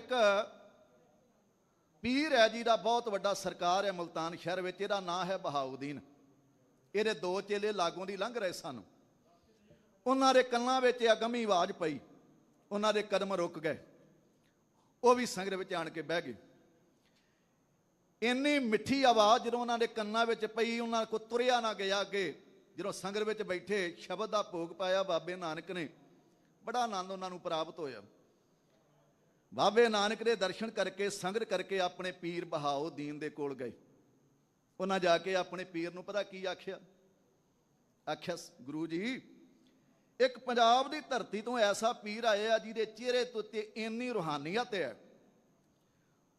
ਇੱਕ ਪੀਰ ਹੈ ਜੀ ਦਾ ਬਹੁਤ ਵੱਡਾ ਸਰਕਾਰ ਹੈ ਮਲਤਾਨ ਸ਼ਹਿਰ ਵਿੱਚ, ਇਹਦਾ ਨਾਂ ਹੈ ਬਹਾਉਦੀਨ। ਇਹਦੇ ਦੋ ਚੇਲੇ ਲਾਗੋਂ ਦੀ ਲੰਘ ਰਹੇ ਸਨ। ਉਹਨਾਂ ਦੇ ਕੰਨਾਂ ਵਿੱਚ ਅਗਮੀ ਆਵਾਜ਼ ਪਈ। ਉਹਨਾਂ ਦੇ ਕਦਮ ਰੁਕ ਗਏ। ਉਹ ਵੀ ਸੰਗਤ ਵਿੱਚ ਆਣ ਕੇ ਬਹਿ ਗਏ। ਇੰਨੀ ਮਿੱਠੀ ਆਵਾਜ਼ ਜਦੋਂ ਉਹਨਾਂ ਦੇ ਕੰਨਾਂ ਵਿੱਚ ਪਈ, ਉਹਨਾਂ ਕੋ ਤੁਰਿਆ ਨਾ ਗਿਆ ਅੱਗੇ। ਜਦੋਂ ਸੰਗਤ ਵਿੱਚ ਬੈਠੇ, ਸ਼ਬਦ ਦਾ ਭੋਗ ਪਾਇਆ ਬਾਬੇ ਨਾਨਕ ਨੇ, ਬੜਾ ਆਨੰਦ ਉਹਨਾਂ ਨੂੰ ਪ੍ਰਾਪਤ ਹੋਇਆ। ਬਾਬੇ ਨਾਨਕ ਦੇ ਦਰਸ਼ਨ ਕਰਕੇ, ਸੰਗਤ ਕਰਕੇ ਆਪਣੇ ਪੀਰ ਬਹਾਉਦੀਨ ਦੇ ਕੋਲ ਗਏ। ਉਹਨਾਂ ਜਾ ਕੇ ਆਪਣੇ ਪੀਰ ਨੂੰ ਪਤਾ ਕੀ ਆਖਿਆ? ਆਖਿਆ, ਗੁਰੂ ਜੀ, ਇੱਕ ਪੰਜਾਬ ਦੀ ਧਰਤੀ ਤੋਂ ਐਸਾ ਪੀਰ ਆਇਆ ਜਿਹਦੇ ਚਿਹਰੇ ਤੋਂ ਤੇ ਇੰਨੀ ਰੂਹਾਨੀਅਤ ਹੈ।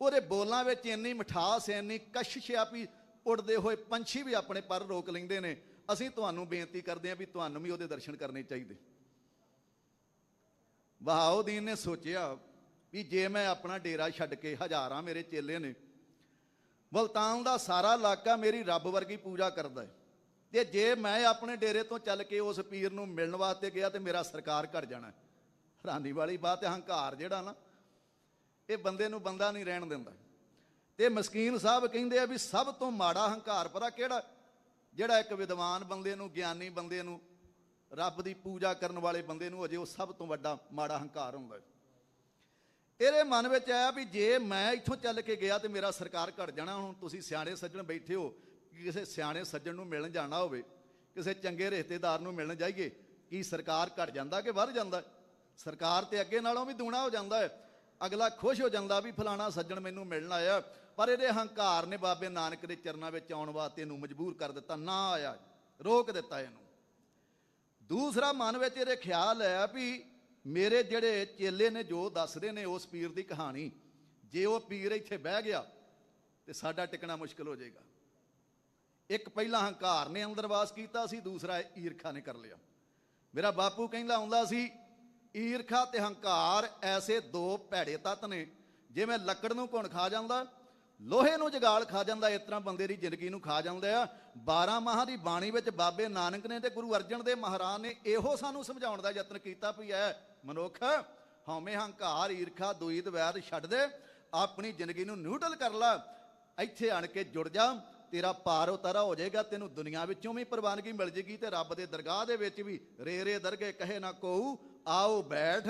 ਉਹਦੇ ਬੋਲਾਂ ਵਿੱਚ ਇੰਨੀ ਮਿਠਾਸ ਹੈ, ਇੰਨੀ ਕਸ਼ਿਸ਼ ਆ ਵੀ ਉੱਡਦੇ ਹੋਏ ਪੰਛੀ ਵੀ ਆਪਣੇ ਪਰ ਰੋਕ ਲੈਂਦੇ ਨੇ। ਅਸੀਂ ਤੁਹਾਨੂੰ ਬੇਨਤੀ ਕਰਦੇ ਹਾਂ ਵੀ ਤੁਹਾਨੂੰ ਵੀ ਉਹਦੇ ਦਰਸ਼ਨ ਕਰਨੇ ਚਾਹੀਦੇ। ਬਹਾਉਦੀਨ ਨੇ ਸੋਚਿਆ ਵੀ ਜੇ ਮੈਂ ਆਪਣਾ ਡੇਰਾ ਛੱਡ ਕੇ ਹਜ਼ਾਰਾਂ ਮੇਰੇ ਚੇਲੇ ਨੇ ਬਲਤਾਨ ਦਾ ਸਾਰਾ ਇਲਾਕਾ ਮੇਰੀ ਰੱਬ ਵਰਗੀ ਪੂਜਾ ਕਰਦਾ ਹੈ। ਤੇ ਜੇ ਮੈਂ ਆਪਣੇ ਡੇਰੇ ਤੋਂ ਚੱਲ ਕੇ ਉਸ ਪੀਰ ਨੂੰ ਮਿਲਣ ਵਾਸਤੇ ਗਿਆ ਤੇ ਮੇਰਾ ਸਰਕਾਰ ਘਟ ਜਾਣਾ ਹੈਰਾਨੀ ਵਾਲੀ ਬਾਤ ਹੈ, ਹੰਕਾਰ ਜਿਹੜਾ ਨਾ, ਇਹ ਬੰਦੇ ਨੂੰ ਬੰਦਾ ਨਹੀਂ ਰਹਿਣ ਦਿੰਦਾ। ਤੇ ਮਸਕੀਨ ਸਾਹਿਬ ਕਹਿੰਦੇ ਆ ਵੀ ਸਭ ਤੋਂ ਮਾੜਾ ਹੰਕਾਰ ਪਤਾ ਕਿਹੜਾ ਜਿਹੜਾ ਇੱਕ ਵਿਦਵਾਨ ਬੰਦੇ ਨੂੰ, ਗਿਆਨੀ ਬੰਦੇ ਨੂੰ, ਰੱਬ ਦੀ ਪੂਜਾ ਕਰਨ ਵਾਲੇ ਬੰਦੇ ਨੂੰ ਅਜੇ ਉਹ ਸਭ ਤੋਂ ਵੱਡਾ ਮਾੜਾ ਹੰਕਾਰ ਹੁੰਦਾ ਹੈ। ਇਹਦੇ ਮਨ ਵਿੱਚ ਆਇਆ ਵੀ ਜੇ ਮੈਂ ਇੱਥੋਂ ਚੱਲ ਕੇ ਗਿਆ ਤੇ ਮੇਰਾ ਸਰਕਾਰ ਘਟ ਜਾਣਾ, ਹੁਣ ਤੁਸੀਂ ਸਿਆਣੇ ਸੱਜਣ ਬੈਠੇ ਹੋ ਕਿਸੇ ਸਿਆਣੇ ਸੱਜਣ ਨੂੰ ਮਿਲਣ ਜਾਣਾ ਹੋਵੇ, ਕਿਸੇ ਚੰਗੇ ਰਿਸ਼ਤੇਦਾਰ ਨੂੰ ਮਿਲਣ ਜਾਈਏ, ਕੀ ਸਰਕਾਰ ਘਟ ਜਾਂਦਾ ਕਿ ਵੱਧ ਜਾਂਦਾ? ਸਰਕਾਰ ਤੇ ਅੱਗੇ ਨਾਲੋਂ ਵੀ ਦੂਣਾ ਹੋ ਜਾਂਦਾ ਹੈ। ਅਗਲਾ ਖੁਸ਼ ਹੋ ਜਾਂਦਾ ਵੀ ਫਲਾਣਾ ਸੱਜਣ ਮੈਨੂੰ ਮਿਲਣ ਆਇਆ, ਪਰ ਇਹਦੇ ਹੰਕਾਰ ਨੇ ਬਾਬੇ ਨਾਨਕ ਦੇ ਚਰਨਾਂ ਵਿੱਚ ਆਉਣ ਵਾਸਤੇ ਇਹਨੂੰ ਮਜਬੂਰ ਕਰ ਦਿੱਤਾ, ਨਾ ਆਇਆ, ਰੋਕ ਦਿੱਤਾ ਇਹਨੂੰ। ਦੂਸਰਾ ਮਨ ਵਿੱਚ ਇਹਦੇ ਖਿਆਲ ਹੈ ਵੀ ਮੇਰੇ ਜਿਹੜੇ ਚੇਲੇ ਨੇ ਜੋ ਦੱਸਦੇ ਨੇ ਉਸ ਪੀਰ ਦੀ ਕਹਾਣੀ, ਜੇ ਉਹ ਪੀਰ ਇੱਥੇ ਬਹਿ ਗਿਆ ਤੇ ਸਾਡਾ ਟਿਕਣਾ ਮੁਸ਼ਕਲ ਹੋ ਜਾਏਗਾ। ਇੱਕ ਪਹਿਲਾ ਹੰਕਾਰ ਨੇ ਅੰਦਰ ਵਾਸ ਕੀਤਾ ਸੀ, ਦੂਸਰਾ ਈਰਖਾ ਨੇ ਕਰ ਲਿਆ। ਮੇਰਾ ਬਾਪੂ ਕਹਿੰਦਾ ਹੁੰਦਾ ਸੀ, ਈਰਖਾ ਤੇ ਹੰਕਾਰ ਐਸੇ ਦੋ ਭੈੜੇ ਤੱਤ ਨੇ ਜਿਵੇਂ ਲੱਕੜ ਨੂੰ ਘੁਣ ਖਾ ਜਾਂਦਾ, ਲੋਹੇ ਨੂੰ ਜਗਾਲ ਖਾ ਜਾਂਦਾ, ਇਸ ਤਰ੍ਹਾਂ ਬੰਦੇ ਦੀ ਜ਼ਿੰਦਗੀ ਨੂੰ ਖਾ ਜਾਂਦਾ ਆ। 12 ਮਾਹਾਂ ਦੀ ਬਾਣੀ ਵਿੱਚ ਬਾਬੇ ਨਾਨਕ ਨੇ ਤੇ ਗੁਰੂ ਅਰਜਨ ਦੇਵ ਮਹਾਰਾਜ ਨੇ ਇਹੋ ਸਾਨੂੰ ਸਮਝਾਉਣ ਦਾ ਯਤਨ ਕੀਤਾ ਵੀ ਐ ਮਨੁੱਖ ਹਉਮੈ ਹੰਕਾਰ, ਈਰਖਾ ਦੁਈਦ ਵੈਰ ਛੱਡ ਦੇ, ਆਪਣੀ ਜ਼ਿੰਦਗੀ ਨੂੰ ਨਿਊਟਰਲ ਕਰ ਲੈ। ਇੱਥੇ ਆਣ ਕੇ ਜੁੜ ਜਾ, ਤੇਰਾ ਪਾਰ ਉਤਾਰਾ ਹੋ ਜਾਏਗਾ, ਤੈਨੂੰ ਦੁਨੀਆ ਵਿੱਚੋਂ ਵੀ ਪ੍ਰਵਾਨਗੀ ਮਿਲ ਜੇਗੀ ਤੇ ਰੱਬ ਦੇ ਦਰਗਾਹ ਦੇ ਵਿੱਚ ਵੀ ਰੇ ਰੇ ਦਰਗੇ ਕਹੇ ਨਾ ਕੋਊ ਆਓ ਬੈਠ,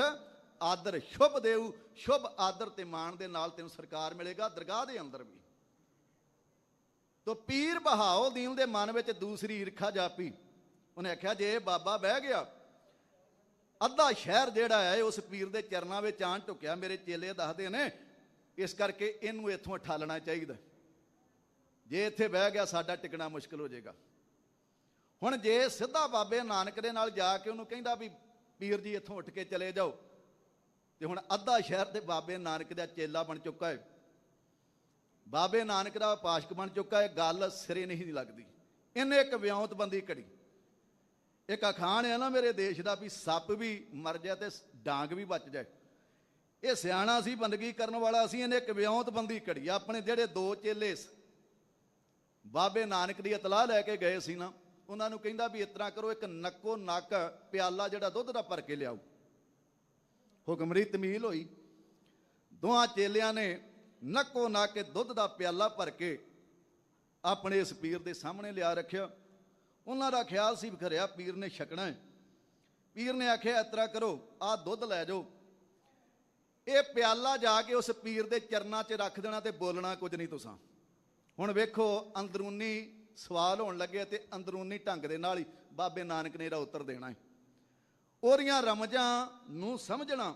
ਆਦਰ ਸ਼ੁਭ ਦੇਉ ਸ਼ੁਭ ਆਦਰ ਤੇ ਮਾਣ ਦੇ ਨਾਲ ਤੈਨੂੰ ਸਰਕਾਰ ਮਿਲੇਗਾ, ਦਰਗਾਹ ਦੇ ਅੰਦਰ ਵੀ। ਤੋ ਪੀਰ ਬਹਾਓ ਦੀਨ ਦੇ ਮਨ ਵਿੱਚ ਦੂਸਰੀ ਈਰਖਾ ਜਾਪੀ। ਉਹਨੇ ਆਖਿਆ, ਜੇ ਬਾਬਾ ਬਹਿ ਗਿਆ ਅੱਧਾ ਸ਼ਹਿਰ ਜਿਹੜਾ ਹੈ, ਉਸ ਪੀਰ ਦੇ ਚਰਨਾਂ ਵਿੱਚ ਆਣ ਟੁਕਿਆ ਮੇਰੇ ਚੇਲੇ ਦੱਸਦੇ ਨੇ, ਇਸ ਕਰਕੇ ਇਹਨੂੰ ਇੱਥੋਂ ਠਾਲਣਾ ਚਾਹੀਦਾ। ਜੇ ਇੱਥੇ ਬਹਿ ਗਿਆ, ਸਾਡਾ ਟਿਕਣਾ ਮੁਸ਼ਕਲ ਹੋ ਜਾਏਗਾ। ਹੁਣ ਜੇ ਸਿੱਧਾ ਬਾਬੇ ਨਾਨਕ ਦੇ ਨਾਲ ਜਾ ਕੇ ਉਹਨੂੰ ਕਹਿੰਦਾ ਵੀ, ਪੀਰ ਜੀ ਇੱਥੋਂ ਉੱਠ ਕੇ ਚਲੇ ਜਾਓ, ਤੇ ਹੁਣ ਅੱਧਾ ਸ਼ਹਿਰ ਤੇ ਬਾਬੇ ਨਾਨਕ ਦਾ ਚੇਲਾ ਬਣ ਚੁੱਕਾ ਹੈ। ਬਾਬੇ ਨਾਨਕ ਦਾ ਪਾਸ਼ਕ ਬਣ ਚੁੱਕਾ ਹੈ, ਗੱਲ ਸਿਰੇ ਨਹੀਂ ਲੱਗਦੀ। ਇਹਨੇ ਇੱਕ ਵਿਉਂਤਬੰਦੀ ਕੜੀ ਇੱਕ ਅਖਾਣ ਹੈ ਨਾ ਮੇਰੇ ਦੇਸ਼ ਦਾ ਵੀ ਸੱਪ ਵੀ ਮਰ ਜਾਏ ਤੇ ਡਾਂਗ ਵੀ ਬਚ ਜਾਏ। ਇਹ ਸਿਆਣਾ ਸੀ, ਬੰਦਗੀ ਕਰਨ ਵਾਲਾ ਸੀ, ਇਹਨੇ ਇੱਕ ਵਿਉਂਤ ਬੰਦੀ ਘੜੀ, ਆਪਣੇ ਜਿਹੜੇ ਦੋ ਚੇਲੇ ਬਾਬੇ ਨਾਨਕ ਦੀ ਇਤਲਾਹ ਲੈ ਕੇ ਗਏ ਸੀ ਨਾ, ਉਹਨਾਂ ਨੂੰ ਕਹਿੰਦਾ ਵੀ ਇਸ ਤਰ੍ਹਾਂ ਕਰੋ, ਇੱਕ ਨੱਕੋ ਨੱਕ ਪਿਆਲਾ ਜਿਹੜਾ ਦੁੱਧ ਦਾ ਭਰ ਕੇ ਲਿਆਓ। ਹੁਕਮਰੀ ਤਮੀਲ ਹੋਈ। ਦੋਹਾਂ ਚੇਲਿਆਂ ਨੇ ਨੱਕੋ ਨੱਕ ਦੁੱਧ ਦਾ ਪਿਆਲਾ ਭਰ ਕੇ ਆਪਣੇ ਇਸ ਪੀਰ ਦੇ ਸਾਹਮਣੇ ਲਿਆ ਰੱਖਿਆ। ਉਹਨਾਂ ਦਾ ਖਿਆਲ ਸੀ ਵੀ ਖਰਿਆ ਪੀਰ ਨੇ ਛਕਣਾ ਹੈ। ਪੀਰ ਨੇ ਆਖਿਆ ਇਤਰਾ ਕਰੋ, ਆਹ ਦੁੱਧ ਲੈ ਜਾਓ। ਇਹ ਪਿਆਲਾ ਜਾ ਕੇ ਉਸ ਪੀਰ ਦੇ ਚਰਨਾਂ 'ਚ ਰੱਖ ਦੇਣਾ ਤੇ ਬੋਲਣਾ ਕੁਝ ਨਹੀਂ ਤੁਸਾਂ। ਹੁਣ ਵੇਖੋ, ਅੰਦਰੂਨੀ ਸਵਾਲ ਹੋਣ ਲੱਗੇ ਤੇ ਅੰਦਰੂਨੀ ਢੰਗ ਦੇ ਨਾਲ ਹੀ ਬਾਬੇ ਨਾਨਕ ਨੇ ਇਹਦਾ ਉੱਤਰ ਦੇਣਾ ਹੈ। ਉਹਦੀਆਂ ਰਮਜਾਂ ਨੂੰ ਸਮਝਣਾ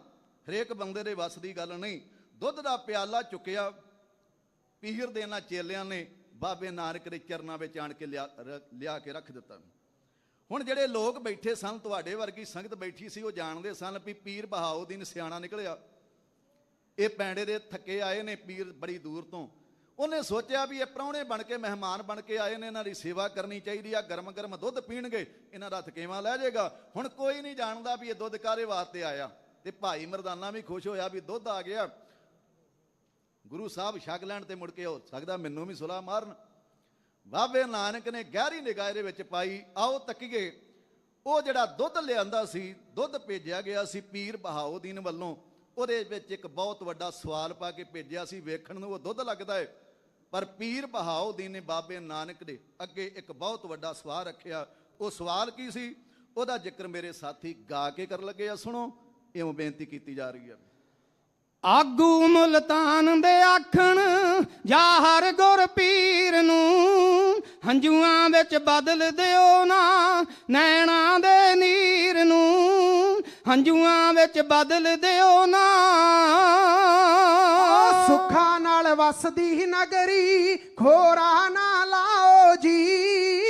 ਹਰੇਕ ਬੰਦੇ ਦੇ ਵੱਸ ਦੀ ਗੱਲ ਨਹੀਂ। ਦੁੱਧ ਦਾ ਪਿਆਲਾ ਚੁੱਕਿਆ, ਪੀਰ ਦੇ ਇਹਨਾਂ ਚੇਲਿਆਂ ਨੇ ਬਾਬੇ ਨਾਨਕ ਦੇ ਚਰਨਾਂ ਵਿੱਚ ਆਣ ਕੇ ਲਿਆ, ਰ- ਲਿਆ ਕੇ ਰੱਖ ਦਿੱਤਾ। ਹੁਣ ਜਿਹੜੇ ਲੋਕ ਬੈਠੇ ਸਨ, ਤੁਹਾਡੇ ਵਰਗੀ ਸੰਗਤ ਬੈਠੀ ਸੀ, ਉਹ ਜਾਣਦੇ ਸਨ ਵੀ ਪੀਰ ਬਹਾਉਦੀਨ ਸਿਆਣਾ ਨਿਕਲਿਆ। ਇਹ ਪੈਂਡੇ ਦੇ ਥੱਕੇ ਆਏ ਨੇ ਪੀਰ ਬੜੀ ਦੂਰ ਤੋਂ। ਉਹਨੇ ਸੋਚਿਆ ਵੀ ਇਹ ਪ੍ਰਾਹੁਣੇ ਬਣ ਕੇ, ਮਹਿਮਾਨ ਬਣ ਕੇ ਆਏ ਨੇ, ਇਹਨਾਂ ਦੀ ਸੇਵਾ ਕਰਨੀ ਚਾਹੀਦੀ ਆ ਗਰਮ ਗਰਮ ਦੁੱਧ ਪੀਣਗੇ, ਇਹਨਾਂ ਦਾ ਥਕੇਵਾ ਲੈ ਜਾਏਗਾ। ਹੁਣ ਕੋਈ ਨਹੀਂ ਜਾਣਦਾ ਵੀ ਇਹ ਦੁੱਧ ਕਾਰੇ ਵਾਸਤੇ ਆਇਆ। ਤੇ ਭਾਈ ਮਰਦਾਨਾ ਵੀ ਖੁਸ਼ ਹੋਇਆ ਵੀ ਦੁੱਧ ਆ ਗਿਆ। ਗੁਰੂ ਸਾਹਿਬ ਛਕ ਲੈਣ ਤੇ ਮੁੜ ਕੇ ਹੋ ਸਕਦਾ ਮੈਨੂੰ ਵੀ ਸੁਲਾ ਮਾਰਨ। ਬਾਬੇ ਨਾਨਕ ਨੇ ਗਹਿਰੀ ਨਿਗਾਹ ਦੇ ਵਿੱਚ ਪਾਈ, ਆਓ ਤੱਕੀਏ। ਉਹ ਜਿਹੜਾ ਦੁੱਧ ਲਿਆਂਦਾ ਸੀ, ਦੁੱਧ ਭੇਜਿਆ ਗਿਆ ਸੀ ਪੀਰ ਬਹਾਉਦੀਨ ਵੱਲੋਂ। ਉਹਦੇ ਵਿੱਚ ਇੱਕ ਬਹੁਤ ਵੱਡਾ ਸਵਾਲ ਪਾ ਕੇ ਭੇਜਿਆ ਸੀ, ਵੇਖਣ ਨੂੰ ਉਹ ਦੁੱਧ ਲੱਗਦਾ ਹੈ ਪਰ ਪੀਰ ਬਹਾਉਦੀਨ ਨੇ ਬਾਬੇ ਨਾਨਕ ਦੇ ਅੱਗੇ ਇੱਕ ਬਹੁਤ ਵੱਡਾ ਸਵਾਲ ਰੱਖਿਆ। ਉਹ ਸਵਾਲ ਕੀ ਸੀ? ਉਹਦਾ ਜ਼ਿਕਰ ਮੇਰੇ ਸਾਥੀ ਗਾ ਕੇ ਕਰਨ ਲੱਗੇ ਆ, ਸੁਣੋ, ਇਉਂ ਬੇਨਤੀ ਕੀਤੀ ਜਾ ਰਹੀ ਹੈ ਆਗੂ ਮੁਲਤਾਨ ਦੇ ਆਖਣ, ਜਾ ਹਰ ਗੁਰ ਪੀਰ ਨੂੰ ਹੰਝੂਆਂ ਵਿੱਚ ਬਦਲ ਦਿਓ ਨਾ, ਨੈਣਾ ਦੇ ਨੀਰ ਨੂੰ ਹੰਝੂਆਂ ਵਿੱਚ ਬਦਲ ਦਿਓ ਨਾ। ਸੁੱਖਾਂ ਨਾਲ ਵਸਦੀ ਨਗਰੀ, ਖੋਰਾ ਨਾ ਲਾਓ ਜੀ।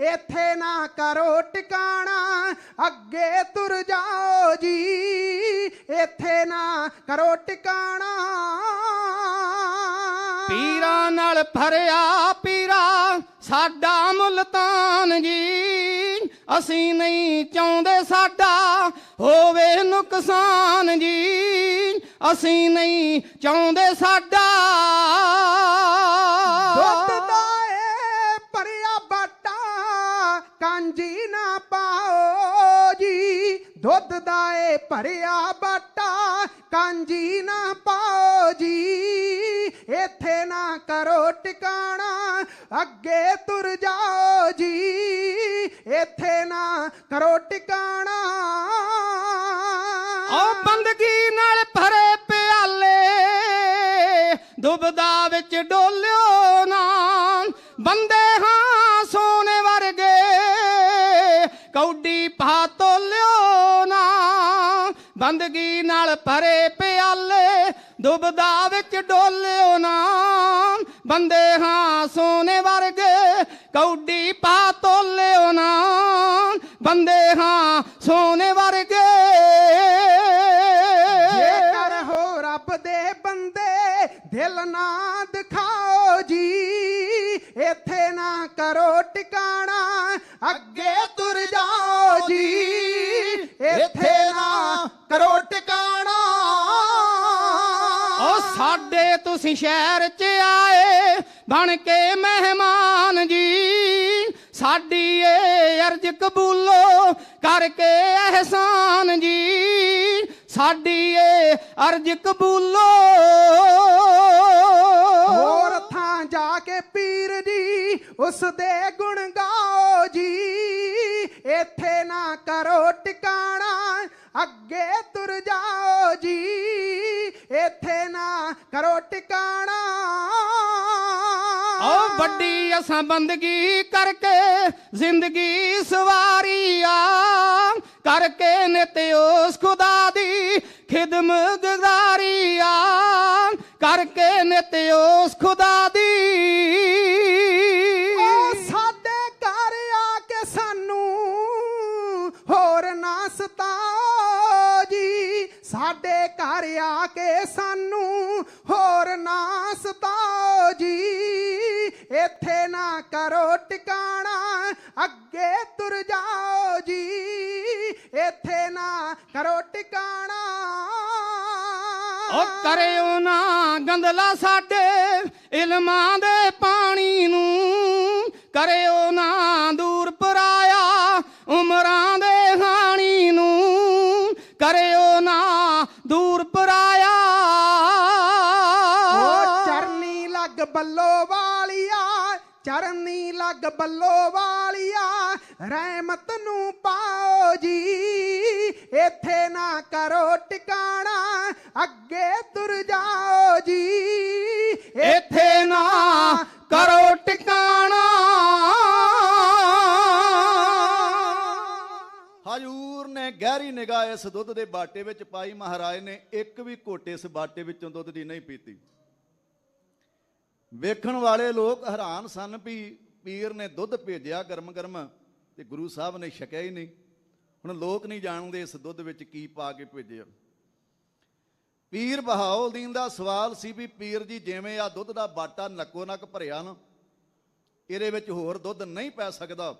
ਇੱਥੇ ਨਾ ਕਰੋ ਟਿਕਾਣਾ, ਅੱਗੇ ਤੁਰ ਜਾਓ ਜੀ। ਇੱਥੇ ਨਾ ਕਰੋ ਟਿਕਾਣਾ। ਪੀਰਾਂ ਨਾਲ ਭਰਿਆ ਪੀਰਾ, ਸਾਡਾ ਮੁਲਤਾਨ ਜੀ। ਅਸੀਂ ਨਹੀਂ ਚਾਹੁੰਦੇ ਸਾਡਾ ਹੋਵੇ ਨੁਕਸਾਨ ਜੀ। ਅਸੀਂ ਨਹੀਂ ਚਾਹੁੰਦੇ ਸਾਡਾ ਬਾਟਾ ਨਾ ਪਾਓ ਜੀ। ਦੁੱਧ ਦਾ ਏ ਭਰਿਆ ਬਾਟਾ ਕਾਂਜੀ ਨਾ ਪਾਓ ਜੀ। ਇੱਥੇ ਨਾ ਕਰੋ ਟਿਕਾਣਾ, ਅੱਗੇ ਤੁਰ ਜਾਓ ਜੀ। ਇੱਥੇ ਨਾ ਕਰੋ ਟਿਕਾਣਾ। ਓ ਬੰਦਗੀ ਨਾਲ ਭਰੇ ਪਿਆਲੇ, ਦੁਬਦਾ ਵਿੱਚ ਡੋਲਿਓ ਨਾ। ਬੰਦੇ ਬੰਦਗੀ ਨਾਲ ਭਰੇ ਪਿਆਲੇ, ਦੁਬਦਾ ਵਿੱਚ ਡੋਲਿਓ ਨਾ। ਬੰਦੇ ਹਾਂ ਸੋਨੇ ਵਰਗੇ, ਕੌਡੀ ਪਾ ਤੋਲਿਓ ਨਾ। ਬੰਦੇ ਹਾਂ ਸੋਨੇ ਵਰਗੇ। ਜੇਕਰ ਹੋ ਰੱਬ ਦੇ ਬੰਦੇ, ਦਿਲ ਨਾ ਦਿਖਾਓ ਜੀ, ਇੱਥੇ ਨਾ ਕਰੋ ਟਿਕਾਣਾ। ਸਾਡੇ ਸ਼ਹਿਰ 'ਚ ਆਏ, ਬਣ ਕੇ ਮਹਿਮਾਨ ਜੀ। ਸਾਡੀ ਏ ਅਰਜ਼ ਕਬੂਲੋ ਕਰਕੇ ਅਹਿਸਾਨ ਜੀ। ਸਾਡੀ ਏ ਅਰਜ਼ ਕਬੂਲੋ। ਹੋਰ ਥਾਂ ਜਾ ਕੇ ਪੀਰ ਜੀ, ਉਸ ਦੇ ਗੁਣ ਗਾਓ ਜੀ। ਇੱਥੇ ਨਾ ਕਰੋ ਟਿਕਾਣਾ ਅੱਗੇ ਤੁਰ ਜਾਓ ਜੀ, ਇੱਥੇ ਨਾ ਕਰੋ ਟਿਕਾਣਾ। ਓ ਵੱਡੀ ਅਸਾਂ ਬੰਦਗੀ ਕਰਕੇ ਜ਼ਿੰਦਗੀ ਸਵਾਰੀ ਆ, ਕਰਕੇ ਨਿਤ ਉਸ ਖੁਦਾ ਦੀ ਖਿਦਮ ਗੁਜ਼ਾਰੀ ਆ, ਕਰਕੇ ਨਿਤ ਉਸ ਖੁਦਾ ਦੀ ਕੇ ਸਾਨੂੰ ਹੋਰ ਨਾ ਸਤਾਓ ਜੀ। ਇੱਥੇ ਨਾ ਕਰੋ ਟਿਕਾਣਾ, ਅੱਗੇ ਤੁਰ ਜਾਓ ਜੀ। ਇੱਥੇ ਨਾ ਕਰੋ ਟਿਕਾਣਾ। ਓ ਕਰਿਓ ਨਾ ਗੰਦਲਾ ਸਾਡੇ ਇਲਮਾਂ ਦੇ ਪਾਣੀ ਨੂੰ। ਕਰਿਓ ਨਾ ਦੂਰ ਚਰਨੀ ਲੱਗ ਬੱਲੋ ਵਾਲੀਆ, ਰਹਿਮਤ ਨੂੰ ਪਾਓ ਜੀ। ਇੱਥੇ ਨਾ ਕਰੋ ਟਿਕਾਣਾ, ਅੱਗੇ ਤੁਰ ਜਾਓ ਜੀ। ਇੱਥੇ ਨਾ ਕਰੋ ਟਿਕਾਣਾ। ਹਜੂਰ ਨੇ ਗਹਿਰੀ ਨਿਗਾਹ ਇਸ ਦੁੱਧ ਦੇ ਬਾਟੇ ਵਿੱਚ ਪਾਈ। ਮਹਾਰਾਜ ਨੇ ਇੱਕ ਵੀ ਘੋਟੇ ਇਸ ਬਾਟੇ ਵਿੱਚੋਂ ਦੁੱਧ ਦੀ ਨਹੀਂ ਪੀਤੀ। ਵੇਖਣ ਵਾਲੇ ਲੋਕ ਹੈਰਾਨ ਸਨ ਵੀ ਪੀਰ ਨੇ ਦੁੱਧ ਭੇਜਿਆ ਗਰਮ ਗਰਮ ਤੇ ਗੁਰੂ ਸਾਹਿਬ ਨੇ ਛਕਿਆ ਹੀ ਨਹੀਂ। ਹੁਣ ਲੋਕ ਨਹੀਂ ਜਾਣਦੇ ਇਸ ਦੁੱਧ ਵਿੱਚ ਕੀ ਪਾ ਕੇ ਭੇਜਿਆ ਪੀਰ ਬਹਾਉਦੀਨ ਦਾ ਸਵਾਲ ਸੀ ਵੀ ਪੀਰ ਜੀ ਜਿਵੇਂ ਆ ਦੁੱਧ ਦਾ ਬਾਟਾ ਨੱਕੋ ਨੱਕ ਭਰਿਆ ਨਾ, ਇਹਦੇ ਵਿੱਚ ਹੋਰ ਦੁੱਧ ਨਹੀਂ ਪੈ ਸਕਦਾ।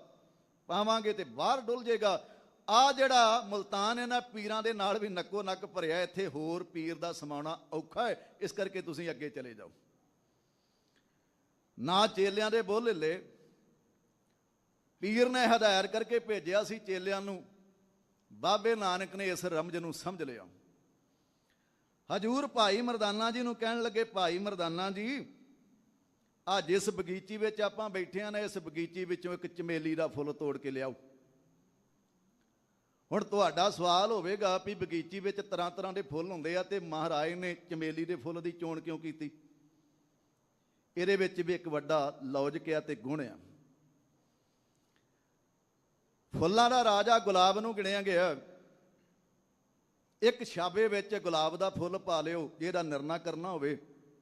ਪਾਵਾਂਗੇ ਤੇ ਬਾਹਰ ਡੁੱਲ ਜਾਏਗਾ ਆ ਜਿਹੜਾ ਮੁਲਤਾਨ ਇਹਨਾਂ ਪੀਰਾਂ ਦੇ ਨਾਲ ਵੀ ਨੱਕੋ ਨੱਕ ਭਰਿਆ, ਇੱਥੇ ਹੋਰ ਪੀਰ ਦਾ ਸਮਾਉਣਾ ਔਖਾ ਹੈ। ਇਸ ਕਰਕੇ ਤੁਸੀਂ ਅੱਗੇ ਚਲੇ ਜਾਓ। ਨਾ ਚੇਲਿਆਂ ਦੇ ਬੋਲ ਲੈ। ਪੀਰ ਨੇ ਹਦਾਇਤ ਕਰਕੇ ਭੇਜਿਆ ਸੀ ਚੇਲਿਆਂ ਨੂੰ, ਬਾਬੇ ਨਾਨਕ ਨੇ ਇਸ ਰਮਜ ਨੂੰ ਸਮਝ ਲਿਆ। ਹਜੂਰ ਭਾਈ ਮਰਦਾਨਾ ਜੀ ਨੂੰ ਕਹਿਣ ਲੱਗੇ, ਭਾਈ ਮਰਦਾਨਾ ਜੀ ਆ ਜਿਸ ਬਗੀਚੀ ਵਿੱਚ ਆਪਾਂ ਬੈਠੇ ਆ ਨਾ, ਇਸ ਬਗੀਚੀ ਵਿੱਚੋਂ ਇੱਕ ਚਮੇਲੀ ਦਾ ਫੁੱਲ ਤੋੜ ਕੇ ਲਿਆਓ। ਹੁਣ ਤੁਹਾਡਾ ਸਵਾਲ ਹੋਵੇਗਾ ਵੀ ਬਗੀਚੀ ਵਿੱਚ ਤਰ੍ਹਾਂ ਤਰ੍ਹਾਂ ਦੇ ਫੁੱਲ ਹੁੰਦੇ ਆ ਤੇ ਮਹਾਰਾਜ ਨੇ ਚਮੇਲੀ ਦੇ ਫੁੱਲ ਦੀ ਚੋਣ ਕਿਉਂ ਕੀਤੀ? ਇਹਦੇ ਵਿੱਚ ਵੀ ਇੱਕ ਵੱਡਾ ਲੌਜਿਕ ਆ ਤੇ ਗੁਣ ਆ। ਫੁੱਲਾਂ ਦਾ ਰਾਜਾ ਗੁਲਾਬ ਨੂੰ ਗਿਣਿਆ ਗਿਆ। ਇੱਕ ਛਾਬੇ ਵਿੱਚ ਗੁਲਾਬ ਦਾ ਫੁੱਲ ਪਾ ਲਿਓ, ਜਿਹਦਾ ਨਿਰਣਾ ਕਰਨਾ ਹੋਵੇ,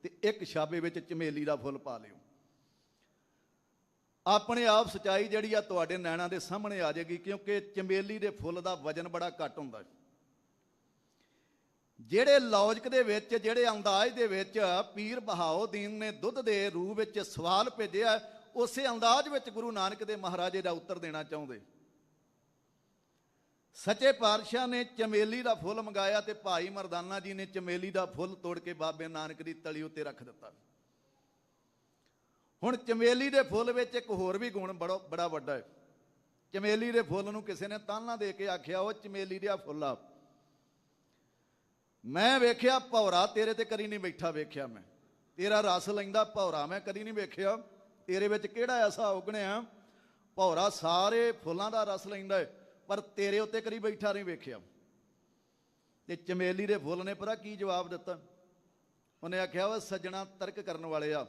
ਤੇ ਇੱਕ ਛਾਬੇ ਵਿੱਚ ਚਮੇਲੀ ਦਾ ਫੁੱਲ ਪਾ ਲਿਓ। ਆਪਣੇ ਆਪ ਸਚਾਈ ਜਿਹੜੀ ਆ ਤੁਹਾਡੇ ਨੈਣਾਂ ਦੇ ਸਾਹਮਣੇ ਆ ਜਾਏਗੀ, ਕਿਉਂਕਿ ਚਮੇਲੀ ਦੇ ਫੁੱਲ ਦਾ ਵਜਨ ਬੜਾ ਘੱਟ ਹੁੰਦਾ। ਹੈ ਜਿਹੜੇ ਲੌਜਿਕ ਦੇ ਵਿੱਚ, ਜਿਹੜੇ ਅੰਦਾਜ਼ ਦੇ ਵਿੱਚ ਪੀਰ ਬਹਾਉਦੀਨ ਨੇ ਦੁੱਧ ਦੇ ਰੂਪ ਵਿੱਚ ਸਵਾਲ ਭੇਜਿਆ ਉਸੇ ਅੰਦਾਜ਼ ਵਿੱਚ ਗੁਰੂ ਨਾਨਕ ਦੇ ਮਹਾਰਾਜੇ ਦਾ ਉੱਤਰ ਦੇਣਾ ਚਾਹੁੰਦੇ। ਸੱਚੇ ਪਾਤਸ਼ਾਹ ਨੇ ਚਮੇਲੀ ਦਾ ਫੁੱਲ ਮੰਗਾਇਆ ਤੇ ਭਾਈ ਮਰਦਾਨਾ ਜੀ ਨੇ ਚਮੇਲੀ ਦਾ ਫੁੱਲ ਤੋੜ ਕੇ ਬਾਬੇ ਨਾਨਕ ਦੀ ਤਲੀ ਉੱਤੇ ਰੱਖ ਦਿੱਤਾ। ਹੁਣ ਚਮੇਲੀ ਦੇ ਫੁੱਲ ਵਿੱਚ ਇੱਕ ਹੋਰ ਵੀ ਗੁਣ ਬੜਾ ਬੜਾ ਵੱਡਾ ਹੈ। ਚਮੇਲੀ ਦੇ ਫੁੱਲ ਨੂੰ ਕਿਸੇ ਨੇ ਤਾਨਾ ਦੇ ਕੇ ਆਖਿਆ, ਉਹ ਚਮੇਲੀ ਦਾ ਫੁੱਲ ਆ। ਮੈਂ ਵੇਖਿਆ ਭੌਰਾ ਤੇਰੇ ਤੇ ਕਰੀ ਨਹੀਂ ਬੈਠਾ ਵੇਖਿਆ ਮੈਂ। ਤੇਰਾ ਰਸ ਲੈਂਦਾ ਭੌਰਾ ਮੈਂ ਕਦੀ ਨਹੀਂ ਵੇਖਿਆ। ਤੇਰੇ ਵਿੱਚ ਕਿਹੜਾ ਐਸਾ ਉਗਣਿਆ ਭੌਰਾ ਸਾਰੇ ਫੁੱਲਾਂ ਦਾ ਰਸ ਲੈਂਦਾ ਹੈ, ਪਰ ਤੇਰੇ ਉੱਤੇ ਕਰੀ ਬੈਠਾ ਨਹੀਂ ਵੇਖਿਆ। ਤੇ ਚਮੇਲੀ ਦੇ ਫੁੱਲ ਨੇ ਪਤਾ ਕੀ ਜਵਾਬ ਦਿੱਤਾ? ਉਹਨੇ ਆਖਿਆ ਉਹ ਸੱਜਣਾ ਤਰਕ ਕਰਨ ਵਾਲੇ ਆ।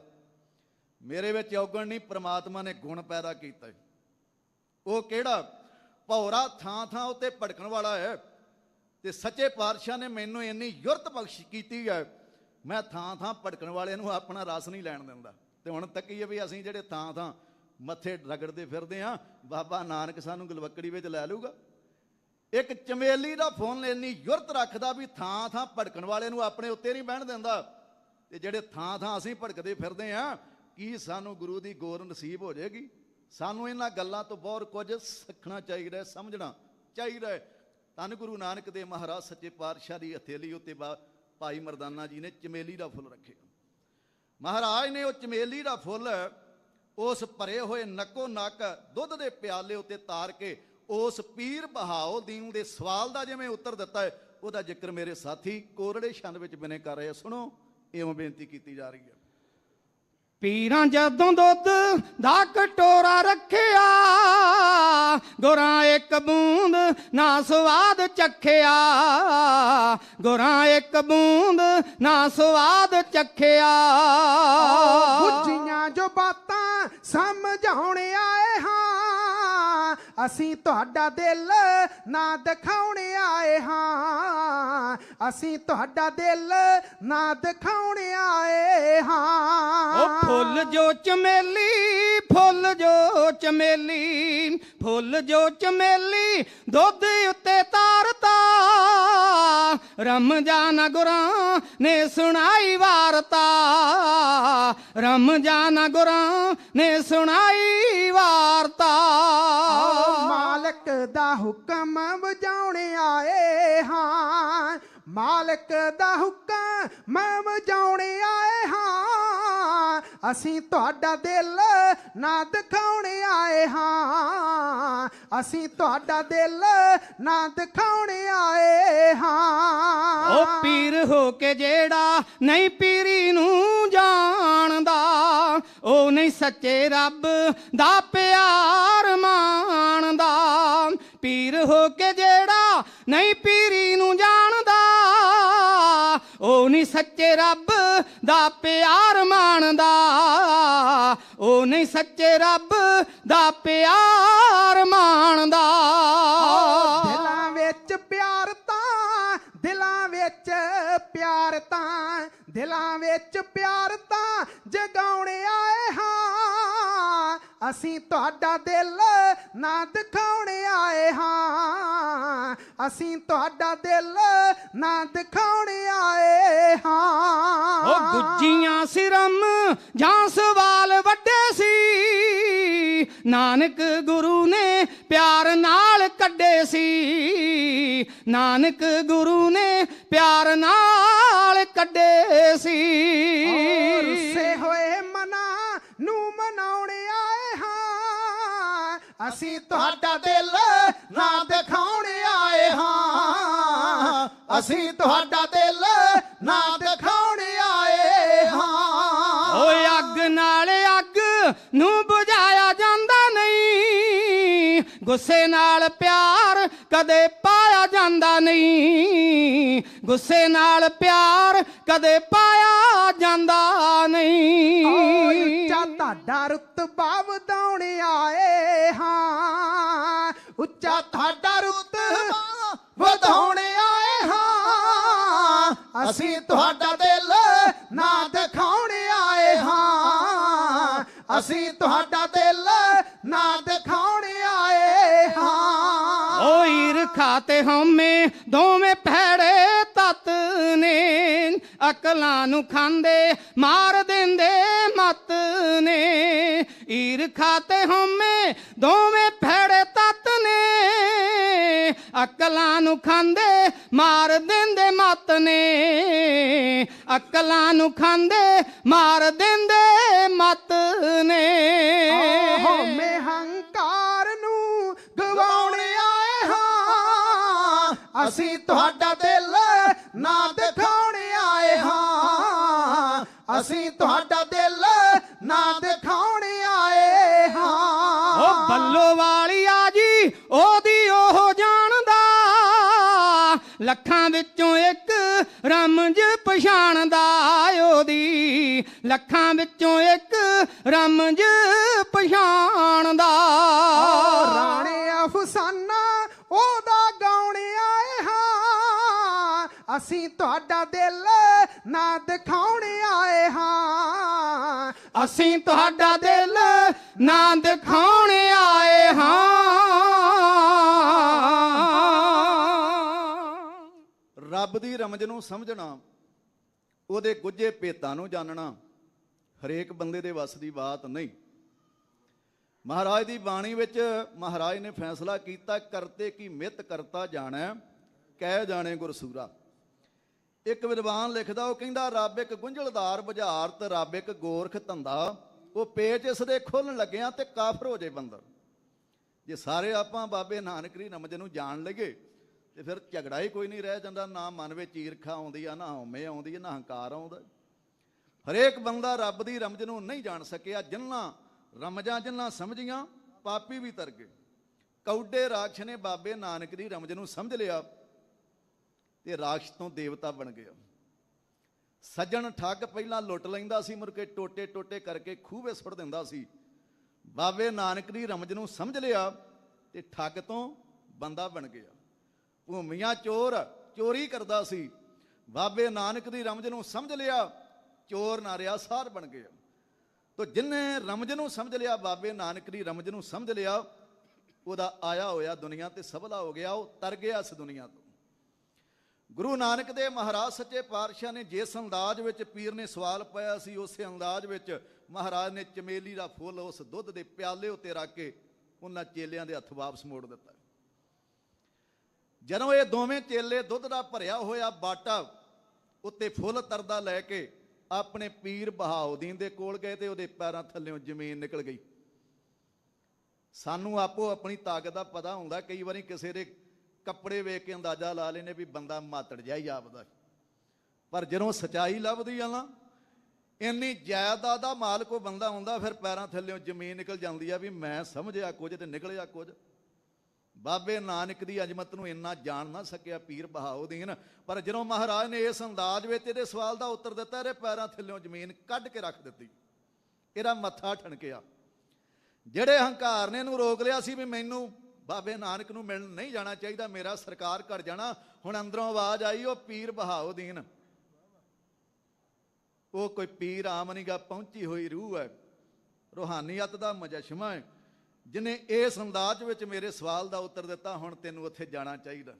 ਮੇਰੇ ਵਿੱਚ ਔਗਣ ਨਹੀਂ ਪ੍ਰਮਾਤਮਾ ਨੇ ਗੁਣ ਪੈਦਾ ਕੀਤਾ ਉਹ ਕਿਹੜਾ? ਭੌਰਾ ਥਾਂ ਥਾਂ ਉੱਤੇ ਭੜਕਣ ਵਾਲਾ ਹੈ। ਤੇ ਸੱਚੇ ਪਾਤਸ਼ਾਹ ਨੇ ਮੈਨੂੰ ਇੰਨੀ ਯੁਰਤ ਬਖਸ਼ ਕੀਤੀ ਹੈ, ਮੈਂ ਥਾਂ ਥਾਂ ਭਟਕਣ ਵਾਲਿਆਂ ਨੂੰ ਆਪਣਾ ਰਸ ਨਹੀਂ ਲੈਣ ਦਿੰਦਾ। ਤੇ ਹੁਣ ਤੱਕੀਏ ਵੀ ਅਸੀਂ ਜਿਹੜੇ ਥਾਂ ਥਾਂ ਮੱਥੇ ਰਗੜਦੇ ਫਿਰਦੇ ਆ ਬਾਬਾ ਨਾਨਕ ਸਾਨੂੰ ਗਲਵੱਕੜੀ ਵਿੱਚ ਲੈ ਲੂਗਾ ਇੱਕ ਚਮੇਲੀ ਦਾ ਫੋਨ ਇੰਨੀ ਯੁਰਤ ਰੱਖਦਾ ਵੀ ਥਾਂ ਥਾਂ ਭੜਕਣ ਵਾਲੇ ਨੂੰ ਆਪਣੇ ਉੱਤੇ ਨਹੀਂ ਬਹਿਣ ਦਿੰਦਾ। ਤੇ ਜਿਹੜੇ ਥਾਂ ਥਾਂ ਅਸੀਂ ਭੜਕਦੇ ਫਿਰਦੇ ਆ ਕੀ ਸਾਨੂੰ ਗੁਰੂ ਦੀ ਗੌਰ ਨਸੀਬ ਹੋ ਜਾਏਗੀ? ਸਾਨੂੰ ਇਹਨਾਂ ਗੱਲਾਂ ਤੋਂ ਬਹੁਤ ਕੁਝ ਸਿੱਖਣਾ ਚਾਹੀਦਾ ਸਮਝਣਾ ਚਾਹੀਦਾ ਹੈ। ਧੰਨ ਗੁਰੂ ਨਾਨਕ ਦੇ ਮਹਾਰਾਜ ਸੱਚੇ ਪਾਤਸ਼ਾਹ ਦੀ ਹਥੇਲੀ ਉੱਤੇ ਬਾ- ਭਾਈ ਮਰਦਾਨਾ ਜੀ ਨੇ ਚਮੇਲੀ ਦਾ ਫੁੱਲ ਰੱਖਿਆ ਮਹਾਰਾਜ ਨੇ ਉਹ ਚਮੇਲੀ ਦਾ ਫੁੱਲ ਉਸ ਭਰੇ ਹੋਏ ਨੱਕੋ ਨੱਕ ਦੁੱਧ ਦੇ ਪਿਆਲੇ ਉੱਤੇ ਤਾਰ ਕੇ ਉਸ ਪੀਰ ਬਹਾਓ ਦੀਨ ਦੇ ਸਵਾਲ ਦਾ ਜਿਵੇਂ ਉੱਤਰ ਦਿੱਤਾ ਹੈ, ਉਹਦਾ ਜ਼ਿਕਰ ਮੇਰੇ ਸਾਥੀ ਕੋਰੜੇ ਛੰਦ ਵਿੱਚ ਬਿਨੇ ਕਰ ਰਹੇ ਆ। ਸੁਣੋ, ਇਉਂ ਬੇਨਤੀ ਕੀਤੀ ਜਾ ਰਹੀ ਹੈ ਪੀਰਾਂ ਜਦੋਂ ਦੁੱਧ ਦਾ ਕਟੋਰਾ ਰੱਖਿਆ, ਗੁਰਾਂ ਇੱਕ ਬੂੰਦ ਨਾ ਸਵਾਦ ਚੱਖਿਆ, ਗੁਰਾਂ ਇੱਕ ਬੂੰਦ ਨਾ ਸਵਾਦ ਚੱਖਿਆ। ਬੁੱਝੀਆਂ ਜੋ ਬਾਤਾਂ ਸਮਝਾਉਣ ਆਏ ਹਾਂ ਅਸੀਂ ਤੁਹਾਡਾ ਦਿਲ ਨਾ ਦਿਖਾਉਣ ਆਏ ਹਾਂ। ਅਸੀਂ ਤੁਹਾਡਾ ਦਿਲ ਨਾ ਦਿਖਾਉਣ ਆਏ ਹਾਂ। ਉਹ ਫੁੱਲ ਜੋ ਚਮੇਲੀ, ਫੁੱਲ ਜੋ ਚਮੇਲੀ, ਫੁੱਲ ਜੋ ਚਮੇਲੀ, ਦੁੱਧ ਉੱਤੇ ਤਾਰਤਾ ਰਮਜਾਨ ਗੁਰਾਂ ਨੇ ਸੁਣਾਈ ਵਾਰਤਾ। ਰਮਜਾਨ ਗੁਰਾਂ ਨੇ ਸੁਣਾਈ ਵਾਰਤਾ। ਮਾਲਕ ਦਾ ਹੁਕਮ ਵਜਾਉਣ ਆਏ ਹਾਂ। ਮਾਲਕ ਦਾ ਹੁਕਮ ਵਜਾਉਣ ਆਏ ਹਾਂ। ਅਸੀਂ ਤੁਹਾਡਾ ਦਿਲ ਨਾ ਦਿਖਾਉਣ ਆਏ ਹਾਂ। ਅਸੀਂ ਤੁਹਾਡਾ ਦਿਲ ਨਾ ਦਿਖਾਉਣ ਆਏ ਹਾਂ। ਉਹ ਪੀਰ ਹੋ ਕੇ ਜਿਹੜਾ ਨਹੀਂ ਪੀਰੀ ਨੂੰ ਜਾਣਦਾ, ਉਹ ਨਹੀਂ ਸੱਚੇ ਰੱਬ ਦਾ ਪਿਆਰ ਮਾਣਦਾ। ਪੀਰ ਹੋ ਕੇ ਜਿਹੜਾ ਨਹੀਂ ਪੀਰੀ ਨੂੰ ਜਾਣਦਾ ਉਹ ਨਹੀਂ ਸੱਚੇ ਰੱਬ ਦਾ ਪਿਆਰ ਮਾਣਦਾ। ਉਹ ਨਹੀਂ ਸੱਚੇ ਰੱਬ ਦਾ ਪਿਆਰ ਮਾਣਦਾ। ਦਿਲਾਂ ਵਿੱਚ ਪਿਆਰ ਤਾਂ, ਦਿਲਾਂ ਵਿੱਚ ਪਿਆਰ ਤਾਂ, ਦਿਲਾਂ ਵਿੱਚ ਪਿਆਰ ਤਾਂ ਜਗਾਉਣੇ ਆਏ ਹਾਂ। ਅਸੀਂ ਤੁਹਾਡਾ ਦਿਲ ਨਾ ਦਿਖਾਉਣੇ ਆਏ ਹਾਂ। ਅਸੀਂ ਤੁਹਾਡਾ ਦਿਲ ਨਾ ਦਿਖਾਉਣ ਆਏ ਹਾਂ। ਉਹ ਗੁੱਜੀਆਂ ਸਿਰਮ ਜਾਂ ਸਵਾਲ ਵੱਡੇ ਸੀ। ਨਾਨਕ ਗੁਰੂ ਨੇ ਪਿਆਰ ਨਾਲ ਕੱਢੇ ਸੀ। ਨਾਨਕ ਗੁਰੂ ਨੇ ਪਿਆਰ ਨਾਲ ਕੱਢੇ ਸੀ। ਰੁੱਸੇ ਹੋਏ ਮਨਾ ਨੂੰ ਮਨਾਉਣ ਆਏ ਹਾਂ। ਅਸੀਂ ਤੁਹਾਡਾ ਦਿਲ ਨਾ ਦਿਖਾਉਣ ਅਸੀਂ ਤੁਹਾਡਾ ਦਿਲ ਨਾ ਦਿਖਾਉਣ ਆਏ ਹਾਂ। ਓਏ ਅੱਗ ਨਾਲ ਅੱਗ ਨੂੰ ਬੁਝਾਇਆ ਜਾਂਦਾ ਨਹੀਂ। ਗੁੱਸੇ ਨਾਲ ਪਿਆਰ ਕਦੇ ਪਾਇਆ ਜਾਂਦਾ ਨਹੀਂ। ਗੁੱਸੇ ਨਾਲ ਪਿਆਰ ਕਦੇ ਪਾਇਆ ਜਾਂਦਾ ਓਏ ਨਹੀਂ ਉੱਚਾ ਤੁਹਾਡਾ ਰੁਤਬਾ ਵਧਾਉਣ ਆਏ ਹਾਂ। ਉੱਚਾ ਤੁਹਾਡਾ ਰੁਤਬਾ ਵਧਾਉਣ ਆਏ ਅਸੀਂ ਤੁਹਾਡਾ ਦਿਲ ਨਾ ਦਿਖਾਉਣ ਆਏ ਹਾਂ। ਅਸੀਂ ਤੁਹਾਡਾ ਦਿਲ ਨਾ ਦਿਖਾਉਣ ਆਏ ਹਾਂ। ਓ ਈਰਖਾ ਤੇ ਹਉਮੈ, ਦੋਵੇਂ ਭੈੜੇ ਤਤ ਨੇ। ਅਕਲਾਂ ਨੂੰ ਖਾਂਦੇ, ਮਾਰ ਦਿੰਦੇ ਮਤ ਨੇ। ਈਰਖਾ ਤੇ ਹਉਮੈ, ਦੋਵੇਂ ਭੈੜੇ ਅਕਲਾਂ ਨੂੰ ਖਾਂਦੇ, ਮਾਰ ਦਿੰਦੇ ਮਤ ਨੇ। ਅਕਲਾਂ ਨੂੰ ਖਾਂਦੇ, ਮਾਰ ਦਿੰਦੇ ਮਤ ਨੇ। ਓਹ ਮੈਂ ਹੰਕਾਰ ਨੂੰ ਗਵਾਉਣ ਆਏ ਹਾਂ। ਅਸੀਂ ਤੁਹਾਡਾ ਦਿਲ ਨਾ ਦਿਖਾਉਣ ਆਏ ਹਾਂ। ਅਸੀਂ ਤੁਹਾਡਾ ਦਿਲ ਨਾ ਦਿਖਾਉਣ ਲੱਖਾਂ ਵਿੱਚੋਂ ਇੱਕ ਰਮਜ ਪਛਾਣਦਾ ਉਹਦੀ। ਲੱਖਾਂ ਵਿੱਚੋਂ ਇੱਕ ਰਮਜ ਪਛਾਣਦਾ। ਰਾਣੇ ਅਫਸਾਨਾ ਉਹਦਾ ਗਾਉਣ ਆਏ ਹਾਂ। ਅਸੀਂ ਤੁਹਾਡਾ ਦਿਲ ਨਾ ਦਿਖਾਉਣ ਆਏ ਹਾਂ। ਅਸੀਂ ਤੁਹਾਡਾ ਦਿਲ ਨਾ ਦਿਖਾਉਣ ਆਏ ਹਾਂ। ਰੱਬ ਦੀ ਰਮਜ ਨੂੰ ਸਮਝਣਾ, ਉਹਦੇ ਗੁੱਝੇ ਭੇਤਾਂ ਨੂੰ ਜਾਣਨਾ ਹਰੇਕ ਬੰਦੇ ਦੇ ਵੱਸ ਦੀ ਬਾਤ ਨਹੀਂ। ਮਹਾਰਾਜ ਦੀ ਬਾਣੀ ਵਿੱਚ ਮਹਾਰਾਜ ਨੇ ਫੈਸਲਾ ਕੀਤਾ, ਕਰਤੇ ਕੀ ਮਿਤ ਕਰਤਾ ਜਾਣੈ, ਕਹਿ ਜਾਣੇ ਗੁਰਸੂਰਾ। ਇੱਕ ਵਿਦਵਾਨ ਲਿਖਦਾ, ਉਹ ਕਹਿੰਦਾ, ਰੱਬ ਇੱਕ ਗੁੰਝਲਦਾਰ ਬੁਝਾਰਤ, ਰੱਬ ਇੱਕ ਗੋਰਖ ਧੰਦਾ। ਉਹ ਪੇਚ ਇਸ ਦੇ ਖੁੱਲਣ ਲੱਗਿਆ ਤੇ ਕਾਫਰ ਹੋ ਜੇ ਬੰਦਰ ਜੇ ਸਾਰੇ ਆਪਾਂ ਬਾਬੇ ਨਾਨਕ ਦੀ ਰਮਜ ਨੂੰ ਜਾਣ ਲਈਏ ਤੇ ਫਿਰ ਝਗੜਾ ਹੀ ਕੋਈ ਨਹੀਂ ਰਹਿ ਜਾਂਦਾ, ਨਾ ਮਨ ਵਿੱਚ ਈਰਖਾ ਆਉਂਦੀ ਆ, ਨਾ ਹਉਮੈ ਆਉਂਦੀ ਆ, ਨਾ ਹੰਕਾਰ ਆਉਂਦਾ। ਹਰੇਕ ਬੰਦਾ ਰੱਬ ਦੀ ਰਮਜ ਨੂੰ ਨਹੀਂ ਜਾਣ ਸਕਿਆ, ਜਿੰਨਾ ਰਮਜਾਂ, ਜਿੰਨਾ ਸਮਝੀਆਂ, ਪਾਪੀ ਵੀ ਤਰ ਗਏ। ਕੌਡੇ ਰਾਖਸ਼ ਨੇ ਬਾਬੇ ਨਾਨਕ ਦੀ ਰਮਜ ਨੂੰ ਸਮਝ ਲਿਆ ਤੇ ਰਾਖਸ਼ ਤੋਂ ਦੇਵਤਾ ਬਣ ਗਿਆ। ਸੱਜਣ ਠੱਗ ਪਹਿਲਾਂ ਲੁੱਟ ਲੈਂਦਾ ਸੀ, ਮੁੜ ਕੇ ਟੋਟੇ ਟੋਟੇ ਕਰਕੇ ਖੂਹੇ ਸੁੱਟ ਦਿੰਦਾ ਸੀ। ਬਾਬੇ ਨਾਨਕ ਦੀ ਰਮਜ ਨੂੰ ਸਮਝ ਲਿਆ ਤੇ ਠੱਗ ਤੋਂ ਬੰਦਾ ਬਣ ਗਿਆ। ਭੂਮੀਆਂ ਚੋਰ, ਚੋਰੀ ਕਰਦਾ ਸੀ। ਬਾਬੇ ਨਾਨਕ ਦੀ ਰਮਜ ਨੂੰ ਸਮਝ ਲਿਆ, ਚੋਰ ਨਾ ਰਿਹਾ, ਸਾਰ ਬਣ ਗਿਆ। ਤੋ ਜਿਨੇ ਰਮਜ ਨੂੰ ਸਮਝ ਲਿਆ, ਬਾਬੇ ਨਾਨਕ ਦੀ ਰਮਜ ਨੂੰ ਸਮਝ ਲਿਆ, ਉਹਦਾ ਆਇਆ ਹੋਇਆ ਦੁਨੀਆ ਤੇ ਸਬਲਾ ਹੋ ਗਿਆ, ਉਹ ਤਰ ਗਿਆ ਇਸ ਦੁਨੀਆ ਤੋਂ। ਗੁਰੂ ਨਾਨਕ ਦੇਵ ਮਹਾਰਾਜ ਸੱਚੇ ਪਾਤਸ਼ਾਹ ਨੇ ਜਿਸ ਅੰਦਾਜ਼ ਵਿੱਚ ਪੀਰ ਨੇ ਸਵਾਲ ਪਾਇਆ ਸੀ, ਉਸੇ ਅੰਦਾਜ਼ ਵਿੱਚ ਮਹਾਰਾਜ ਨੇ ਚਮੇਲੀ ਦਾ ਫੁੱਲ ਉਸ ਦੁੱਧ ਦੇ ਪਿਆਲੇ ਉੱਤੇ ਰੱਖ ਕੇ ਉਹਨਾਂ ਚੇਲਿਆਂ ਦੇ ਹੱਥ ਵਾਪਸ ਮੋੜ ਦਿੱਤਾ। ਜਦੋਂ ਇਹ ਦੋਵੇਂ ਚੇਲੇ ਦੁੱਧ ਦਾ ਭਰਿਆ ਹੋਇਆ ਬਾਟਾ ਉੱਤੇ ਫੁੱਲ ਤਰਦਾ ਲੈ ਕੇ ਆਪਣੇ ਪੀਰ ਬਹਾਉਦੀਨ ਦੇ ਕੋਲ ਗਏ ਤੇ ਉਹਦੇ ਪੈਰਾਂ ਥੱਲੇੋਂ ਜ਼ਮੀਨ ਨਿਕਲ ਗਈ। ਸਾਨੂੰ ਆਪੋ ਆਪਣੀ ਤਾਕਤ ਦਾ ਪਤਾ ਹੁੰਦਾ, ਕਈ ਵਾਰੀ ਕਿਸੇ ਦੇ ਕੱਪੜੇ ਵੇਖ ਕੇ ਅੰਦਾਜ਼ਾ ਲਾ ਲੈਨੇ ਵੀ ਬੰਦਾ ਮਾਤੜ ਜਿਹਾ ਹੀ ਆਪਦਾ। ਪਰ ਜਦੋਂ ਸਚਾਈ ਲੱਭਦੀ ਆ ਨਾ, ਇੰਨੀ ਜਾਇਦਾਦ ਦਾ ਮਾਲਕ ਉਹ ਬੰਦਾ ਹੁੰਦਾ, ਫਿਰ ਪੈਰਾਂ ਥੱਲੇੋਂ ਜ਼ਮੀਨ ਨਿਕਲ ਜਾਂਦੀ ਆ ਵੀ ਮੈਂ ਸਮਝਿਆ ਕੁਝ ਤੇ ਨਿਕਲਿਆ ਕੁਝ। ਬਾਬੇ ਨਾਨਕ ਦੀ ਅਜਮਤ ਨੂੰ ਇੰਨਾ ਜਾਣ ਨਾ ਸਕਿਆ ਪੀਰ ਬਹਾਉਦੀਨ। ਪਰ ਜਦੋਂ ਮਹਾਰਾਜ ਨੇ ਇਸ ਅੰਦਾਜ਼ ਵਿੱਚ ਇਹਦੇ ਸਵਾਲ ਦਾ ਉੱਤਰ ਦਿੱਤਾ, ਇਹਦੇ ਪੈਰਾਂ ਥੱਲੇੋਂ ਜ਼ਮੀਨ ਕੱਢ ਕੇ ਰੱਖ ਦਿੱਤੀ। ਇਹਦਾ ਮੱਥਾ ਠਣਕਿਆ। ਜਿਹੜੇ ਹੰਕਾਰ ਨੇ ਇਹਨੂੰ ਰੋਕ ਲਿਆ ਸੀ ਵੀ ਮੈਨੂੰ ਬਾਬੇ ਨਾਨਕ ਨੂੰ ਮਿਲਣ ਨਹੀਂ ਜਾਣਾ ਚਾਹੀਦਾ, ਮੇਰਾ ਸਰਕਾਰ ਘਰ ਜਾਣਾ, ਹੁਣ ਅੰਦਰੋਂ ਆਵਾਜ਼ ਆਈ, ਉਹ ਪੀਰ ਬਹਾਉਦੀਨ। ਉਹ ਕੋਈ ਪੀਰ ਆਮ ਨਹੀਂਗਾ ਪਹੁੰਚੀ ਹੋਈ ਰੂਹ ਹੈ। ਰੂਹਾਨੀਅਤ ਦਾ ਮਜਸ਼ਮਾ ਹੈ। ਜਿਨੇ ਇਸ ਅੰਦਾਜ਼ ਵਿੱਚ ਮੇਰੇ ਸਵਾਲ ਦਾ ਉੱਤਰ ਦਿੱਤਾ, ਹੁਣ ਤੈਨੂੰ ਉੱਥੇ ਜਾਣਾ ਚਾਹੀਦਾ।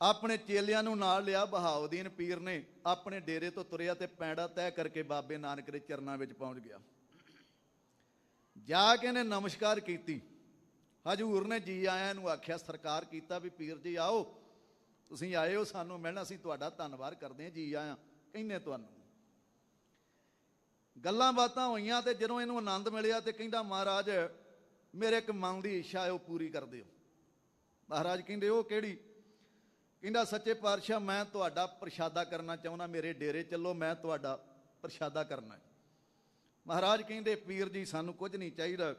ਆਪਣੇ ਚੇਲਿਆਂ ਨੂੰ ਨਾਲ ਲਿਆ ਬਹਾਉਦੀਨ ਪੀਰ ਨੇ ਆਪਣੇ ਡੇਰੇ ਤੋਂ ਤੁਰਿਆ ਤੇ ਪੈਂਡਾ ਤੈਅ ਕਰਕੇ ਬਾਬੇ ਨਾਨਕ ਦੇ ਚਰਨਾਂ ਵਿੱਚ ਪਹੁੰਚ ਗਿਆ। ਜਾ ਕੇ ਇਹਨੇ ਨਮਸਕਾਰ ਕੀਤੀ। ਹਜੂਰ ਨੇ ਜੀ ਆਇਆਂ ਨੂੰ ਆਖਿਆ, ਸਰਕਾਰ ਕੀਤਾ ਵੀ ਪੀਰ ਜੀ ਆਓ, ਤੁਸੀਂ ਆਏ ਹੋ ਸਾਨੂੰ ਮਿਲਣਾ, ਅਸੀਂ ਤੁਹਾਡਾ ਧੰਨਵਾਦ ਕਰਦੇ ਹਾਂ, ਜੀ ਆਇਆਂ ਕਹਿੰਨੇ ਤੁਹਾਨੂੰ। ਗੱਲਾਂ ਬਾਤਾਂ ਹੋਈਆਂ ਤੇ ਜਦੋਂ ਇਹਨੂੰ ਆਨੰਦ ਮਿਲਿਆ ਤੇ ਕਹਿੰਦਾ, ਮਹਾਰਾਜ, ਮੇਰੇ ਇੱਕ ਮਨ ਦੀ ਇੱਛਾ ਹੈ, ਉਹ ਪੂਰੀ ਕਰ ਦਿਓ। ਮਹਾਰਾਜ ਕਹਿੰਦੇ, ਉਹ ਕਿਹੜੀ? ਕਹਿੰਦਾ, ਸੱਚੇ ਪਾਤਸ਼ਾਹ, ਮੈਂ ਤੁਹਾਡਾ ਪ੍ਰਸ਼ਾਦਾ ਕਰਨਾ ਚਾਹੁੰਦਾ, ਮੇਰੇ ਡੇਰੇ ਚੱਲੋ, ਮੈਂ ਤੁਹਾਡਾ ਪ੍ਰਸ਼ਾਦਾ ਕਰਨਾ ਮਹਾਰਾਜ ਕਹਿੰਦੇ, ਪੀਰ ਜੀ, ਸਾਨੂੰ ਕੁਝ ਨਹੀਂ ਚਾਹੀਦਾ।